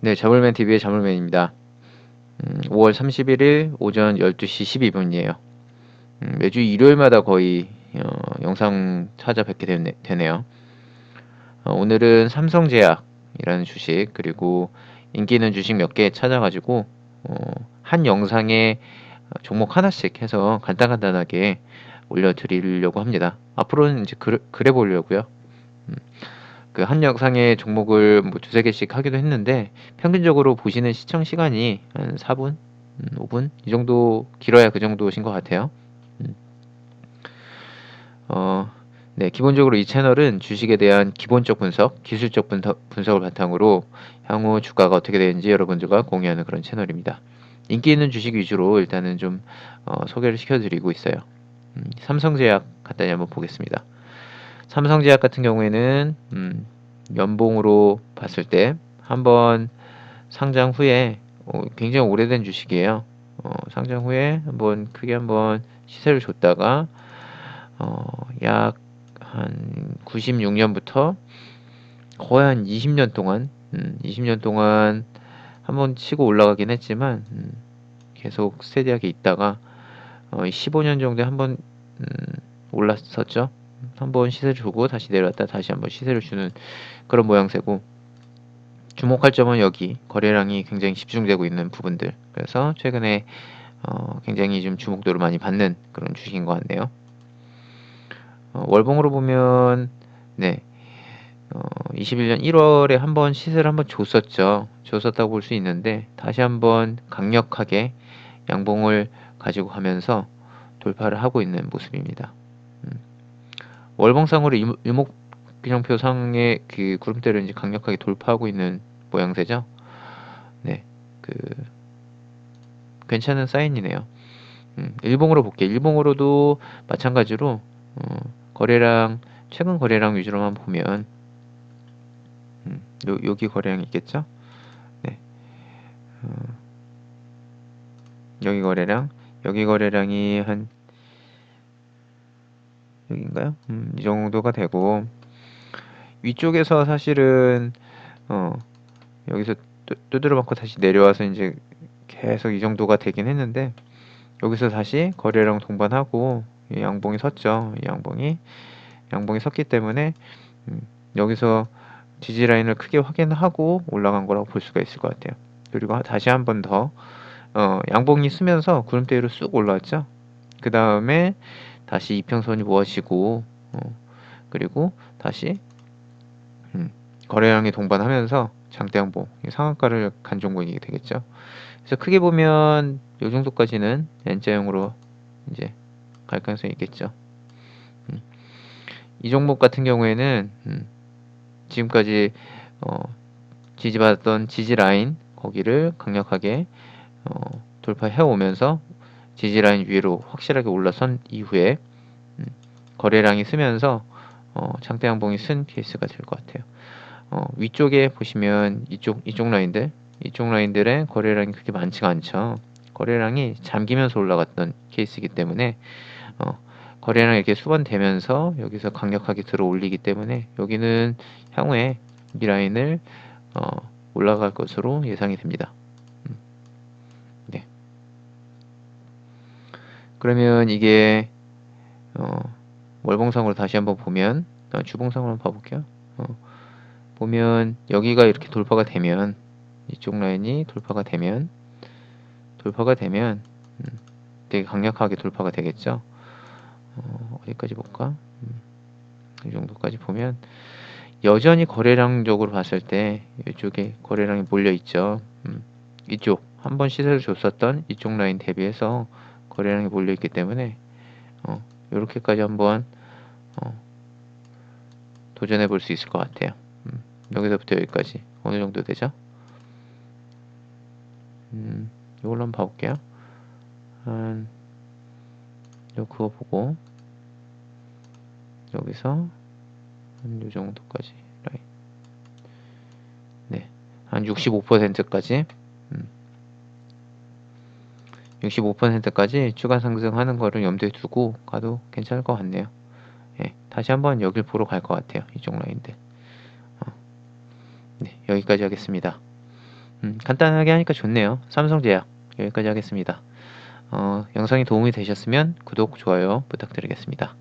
네, 자물맨 TV의 자물맨입니다. 음, 5월 31일 오전 12시 12분이에요. 음, 매주 일요일마다 거의 어, 영상 찾아뵙게 되네, 되네 요. 어, 오늘은 삼성제약이라는 주식 그리고 인기 있는 주식 몇 개 찾아가지고 어, 한 영상에 종목 하나씩 해서 간단간단하게 올려드리려고 합니다. 앞으로는 이제 그, 그래 보려고요. 음, 그 한 영상의 종목을 뭐 두세 개씩 하기도 했는데 평균적으로 보시는 시청 시간이 한 4분, 음, 5분 이 정도 길어야 그 정도신 것 같아요. 음. 어, 네, 기본적으로 이 채널은 주식에 대한 기본적 분석, 기술적 분석, 분석 을 바탕으로 향후 주가가 어떻게 되는지 여러분들과 공유하는 그런 채널입니다. 인기 있는 주식 위주로 일단은 좀 어, 소개를 시켜드리고 있어요. 음, 삼성제약 간단히 한번 보겠습니다. 삼성제약 같은 경우에는 음, 연봉으로 봤을 때 한번 상장 후에 어, 굉장히 오래된 주식이에요. 어, 상장 후에 한번 크게 한번 시세를 줬다가 어, 약 한 96년부터 거의 한 20년 동안 음, 20년 동안 한번 치고 올라가긴 했지만 음, 계속 스테디하게 있다가 어, 15년 정도에 한번 음, 올랐었죠. 한번 시세를 주고 다시 내려왔다 다시 한번 시세를 주는 그런 모양새고 주목할 점은 여기 거래량이 굉장히 집중되고 있는 부분들 그래서 최근에 어, 굉장히 좀 주목도를 많이 받는 그런 주식인 것 같네요. 어, 월봉으로 보면 네 어, 21년 1월에 한번 시세를 한번 줬었죠. 줬었다고 볼 수 있는데 다시 한번 강력하게 양봉을 가지고 가면서 돌파를 하고 있는 모습입니다. 음. 월봉상으로 일목균형표 상의 그 구름대를 이제 강력하게 돌파하고 있는 모양새죠. 네, 그 괜찮은 사인이네요. 음, 일봉으로 볼게요. 일봉으로도 마찬가지로 어, 거래량 최근 거래량 위주로만 보면 음, 요, 여기 거래량 있겠죠? 네. 어, 여기 거래량 여기 거래량이 한 여기인가요? 음, 이 정도가 되고 위쪽에서 사실은 어 여기서 두드려 맞고 다시 내려와서 이제 계속 이 정도가 되긴 했는데 여기서 다시 거래량 동반하고 양봉이 섰죠. 양봉이 양봉이 섰기 때문에 음, 여기서 지지 라인을 크게 확인하고 올라간 거라고 볼 수가 있을 것 같아요. 그리고 다시 한 번 더 어, 양봉이 쓰면서 구름대위로 쑥 올라왔죠. 그 다음에 다시 이평선이 모아지고 어, 그리고 다시 음, 거래량이 동반하면서 장대양봉 상한가를 간 종목이 되겠죠. 그래서 크게 보면 이 정도까지는 N자형으로 이제 갈 가능성이 있겠죠. 음, 이 종목 같은 경우에는 음, 지금까지 어, 지지받았던 지지 라인 거기를 강력하게 어, 돌파해 오면서 지지 라인 위로 확실하게 올라선 이후에 음, 거래량이 쓰면서 어, 장대 양봉이 쓴 케이스가 될 것 같아요. 어, 위쪽에 보시면 이쪽 이쪽 라인들 이쪽 라인들의 거래량이 그렇게 많지가 않죠. 거래량이 잠기면서 올라갔던 케이스이기 때문에 어, 거래량 이렇게 수반되면서 여기서 강력하게 들어 올리기 때문에 여기는 향후에 이 라인을 어, 올라갈 것으로 예상이 됩니다. 음. 네. 그러면 이게 어, 월봉상으로 다시 한번 보면 어, 주봉상으로 한번 봐볼게요. 어, 보면 여기가 이렇게 돌파가 되면 이쪽 라인이 돌파가 되면 돌파가 되면 음, 되게 강력하게 돌파가 되겠죠. 어, 어디까지 볼까? 음, 이 정도까지 보면 여전히 거래량적으로 봤을 때 이쪽에 거래량이 몰려 있죠. 음, 이쪽 한번 시세를 줬었던 이쪽 라인 대비해서 거래량이 몰려 있기 때문에 어, 이렇게까지 한번 어, 도전해 볼 수 있을 것 같아요. 음, 여기서부터 여기까지 어느 정도 되죠? 음, 이걸로 한번 봐볼게요. 한 요 그거 보고 여기서 한 요 정도까지 라인 네 한 65%까지 음. 65%까지 추가 상승하는 거를 염두에 두고 가도 괜찮을 것 같네요. 예, 다시 한번 여길 보러 갈 것 같아요. 이쪽 라인들. 어. 네, 여기까지 하겠습니다. 음, 간단하게 하니까 좋네요. 삼성제약 여기까지 하겠습니다. 어, 영상이 도움이 되셨으면 구독, 좋아요 부탁드리겠습니다.